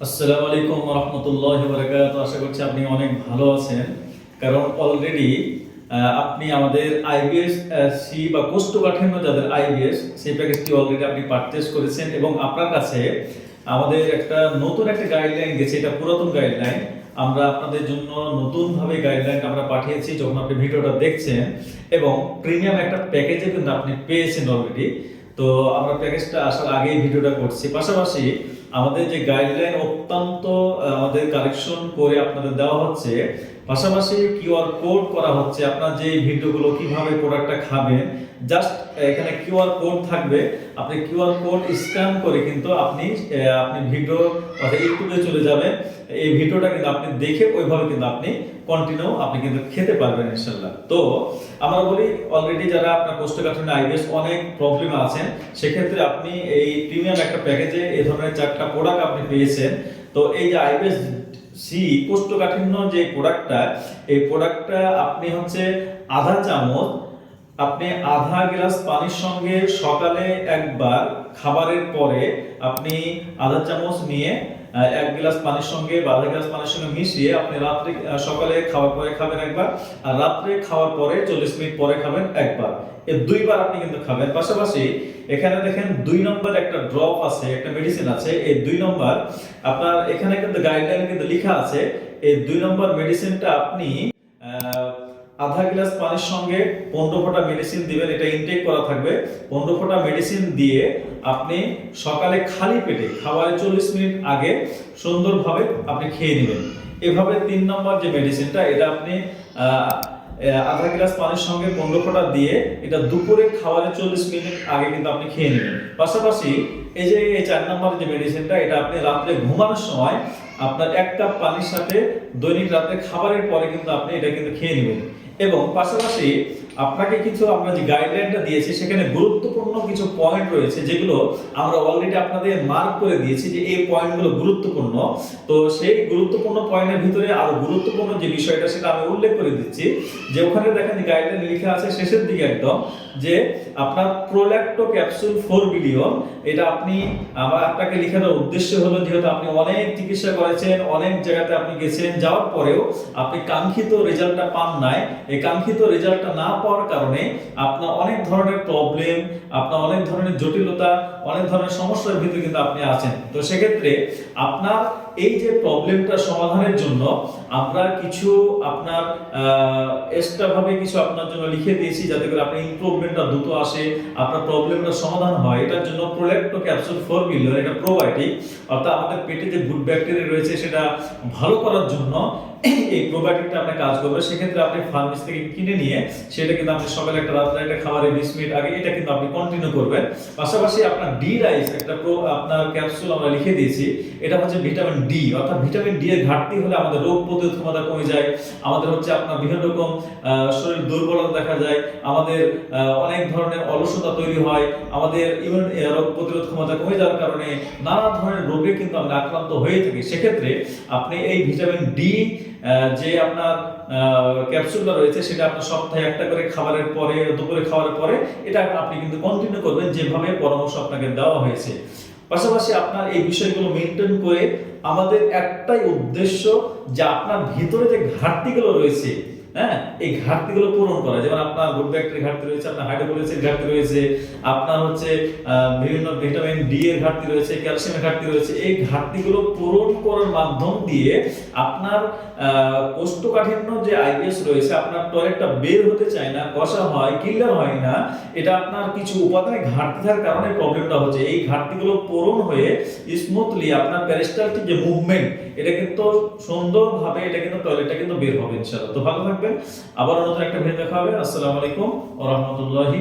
আসসালামু আলাইকুম রহমতুল্লাহ বরকাত আশা করছি আপনি অনেক ভালো আছেন। কারণ অলরেডি আপনি আমাদের আইবিএস সি বা কোষ্ঠকাঠিন্য যাদের আইবিএস সেই প্যাকেজটি অলরেডি আপনি পারচেস করেছেন এবং আপনার কাছে আমাদের একটা নতুন একটা গাইডলাইন গেছে, এটা পুরাতন গাইডলাইন আমরা আপনাদের জন্য নতুনভাবে গাইডলাইন আমরা পাঠিয়েছি যখন আপনি ভিডিওটা দেখছেন এবং প্রিমিয়াম একটা প্যাকেজে কিন্তু আপনি পেয়েছেন অলরেডি তো আমরা প্যাকেজটা আসার আগেই ভিডিওটা করছি। পাশাপাশি আমাদের যে গাইডলাইন অত্যন্ত আমাদের কালেকশন করে আপনাদের দেওয়া হচ্ছে, পাশাপাশি কিউআর কোড করা হচ্ছে। আপনার যে ভিডিওগুলো কীভাবে প্রোডাক্টটা খাবেন জাস্ট এখানে কিউআর কোড থাকবে। আপনি কিউআর কোড স্ক্যান করে কিন্তু আপনি আপনি ভিডিও অর্থাৎ ইউটিউবে চলে যাবেন। এই ভিডিওটা কিন্তু আপনি দেখে ওইভাবে কিন্তু আপনি কন্টিনিউ আপনি কিন্তু খেতে পারবেন ইনশাল্লাহ। তো আমরা বলি অলরেডি যারা আপনার কোষ্ঠকাঠিন্য আইবিএস অনেক প্রবলেম আছেন, সেক্ষেত্রে আপনি এই প্রিমিয়াম একটা প্যাকেজে এই ধরনের চারটা প্রোডাক্ট আপনি পেয়েছেন। তো এই যে আইবিএস সি কোষ্ঠকাঠিন্য যে প্রোডাক্টটা এই প্রোডাক্টটা আপনি হচ্ছে আধা চামচ আপনি আধা গ্লাস পানির সঙ্গে সকালে একবার খাবারের পরে আপনি আধা চামচ নিয়ে এক গ্লাস পানির সঙ্গে বা আধা গ্লাস পানির সঙ্গে মিশিয়ে আপনি রাত্রে সকালে খাওয়ার পরে খাবেন একবার, আর রাত্রে খাওয়ার পরে চল্লিশ মিনিট পরে খাবেন একবার। এই দুইবার আপনি কিন্তু খাবেন। পাশাপাশি এখানে দেখেন দুই নম্বর একটা ড্রপ আছে, একটা মেডিসিন আছে। এই দুই নম্বর আপনার এখানে কিন্তু গাইডলাইন কিন্তু লেখা আছে, এই দুই নম্বর মেডিসিনটা আপনি আধা গ্লাস পানির সঙ্গে পনেরো ফোঁটা মেডিসিন দিবেন, এটা ইনটেক করা থাকবে। পনেরো ফোঁটা মেডিসিন দিয়ে আপনি সকালে খালি পেটে, খাবারের চল্লিশ মিনিট আগে সুন্দরভাবে আপনি খেয়ে নেবেন। এভাবে তিন নম্বর যে মেডিসিনটা এটা আপনি আধা গ্লাস পানির সঙ্গে পনেরো ফোঁটা দিয়ে এটা দুপুরে খাবারের চল্লিশ মিনিট আগে কিন্তু আপনি খেয়ে নেবেন। পাশাপাশি এই যে এই চার নম্বর যে মেডিসিনটা এটা আপনি রাত্রে ঘুমানোর সময় আপনার এক কাপ পানির সাথে দৈনিক রাতে খাবারের পরে কিন্তু আপনি এটা কিন্তু খেয়ে নেবেন। এবং পাশাপাশি আপনাকে কিছু আমরা যে গাইডলাইনটা দিয়েছি, সেখানে গুরুত্বপূর্ণ কিছু পয়েন্ট রয়েছে, যেগুলো আমরা অলরেডি আপনাদের মার্ক করে দিয়েছি যে এই পয়েন্টগুলো গুরুত্বপূর্ণ। তো সেই গুরুত্বপূর্ণ পয়েন্টের ভিতরে আরও গুরুত্বপূর্ণ যে বিষয়টা, সেটা আমি উল্লেখ করে দিচ্ছি। যে ওখানে দেখেন গাইডলাইন লেখা আছে শেষের দিকে একদম, যে আপনার প্রোল্যাক্টো ক্যাপসুল ফোর বিলিয়ন এটা আপনি, আমার আপনাকে লেখানোর উদ্দেশ্য হলো যেহেতু আপনি অনেক চিকিৎসা করেছেন, অনেক জায়গাতে আপনি গেছেন, যাওয়ার পরেও আপনি কাঙ্ক্ষিত রেজাল্টটা পান নাই। এই কাঙ্ক্ষিত রেজাল্টটা না পাওয়ার কারণে আপনার অনেক ধরনের প্রবলেম আপনার অনেক ধরনের জটিলতা, অনেক ধরনের সমস্যার ভিতরে কিন্তু আপনি আছেন। তো সেক্ষেত্রে আপনার এই যে প্রবলেমটা সমাধানের জন্য আমরা কিছু আপনার এক্সট্রা ভাবে কিছু আপনার জন্য লিখে দিয়েছি যাতে করে আপনার ইমপ্রুভমেন্টটা দ্রুত আসে, আপনার প্রবলেমটা সমাধান হয়। এটার জন্য প্রোল্যাক্টো ক্যাপসুল ফোর মিলিয়ন এটা প্রোবায়োটিক অর্থাৎ আমাদের পেটে যে গুড ব্যাকটেরিয়া রয়েছে সেটা ভালো করার জন্য এই প্রোবায়োটিকটা আপনার কাজ করবে। সেক্ষেত্রে আপনি ফার্মেসি থেকে কিনে নিয়ে সেটা কিন্তু আপনি সকালে একটা, রাত্রে একটা খাবারে বিশ মিনিট আগে এটা কিন্তু আপনি কন্টিনিউ করবেন। পাশাপাশি আপনার ডি রাইস একটা আপনার ক্যাপসুল আমরা লিখে দিয়েছি, এটা হচ্ছে ভিটামিন ডি অর্থাৎ ভিটামিন ডি এর ঘাটতি হলে আমাদের রোগ প্রতিরোধ ক্ষমতা কমে যায়। আমাদের হচ্ছে আপনার বিভিন্ন রকম শরীর দুর্বলতা দেখা যায়। আমাদের অনেক ধরনের অলসতা তৈরি হয়। আমাদের ইমিউন রোগ প্রতিরোধ ক্ষমতা কমে যাওয়ার কারণে নানা ধরনের রোগে কিন্তু আমরা আক্রান্ত হয়ে থাকি। সেক্ষেত্রে আপনি এই ভিটামিন ডি যে আপনার ক্যাপসুলটা রয়েছে, সেটা আপনার সপ্তাহে একটা করে খাবারের পরে দুপুরে খাবারের পরে, এটা আপনি কিন্তু কন্টিনিউ করবেন। যেভাবে পরামর্শ আপনাকে দেওয়া হয়েছে। পাশাপাশি আপনার এই বিষয়গুলো মেনটেন করে আমাদের একটাই উদ্দেশ্য যে আপনার ভিতরে যে ঘাটতিগুলো রয়েছে হ্যাঁ? এই ঘাটতিগুলো পূরণ করা। যেমন আপনার গুড ব্যাকটেরিয়া ঘাটতি রয়েছে, আপনার হাইড্রোকোলিসের ঘাটতি রয়েছে, আপনার হচ্ছে বিভিন্ন ভিটামিন ডি এর ঘাটতি রয়েছে ক্যালসিয়ামের ঘাটতি রয়েছে। এই ঘাটতিগুলো পূরণ করার মাধ্যম দিয়ে আপনার কোষ্ঠকাঠিন্য যে আইবিএস রয়েছে, আপনার টয়লেটটা বের হতে চায় না, কষা হয়, কিল্লার হয় না, এটা আপনার কিছু উপাদানে ঘাটতি থাকার কারণে প্রবলেমটা হচ্ছে। এই ঘাটতিগুলো পূরণ হয়ে স্মুথলি আপনার প্যারিস্টালটিক যে মুভমেন্ট এটা কিন্তু সুন্দরভাবে, এটা কিন্তু টয়লেটটা কিন্তু বের হবে ইনশাআল্লাহ। তো ভালো থাকবেন। আবার নতুন একটা ভিডিও দেখা হবে আসসালামু আলাইকুম ওয়া রাহমাতুল্লাহি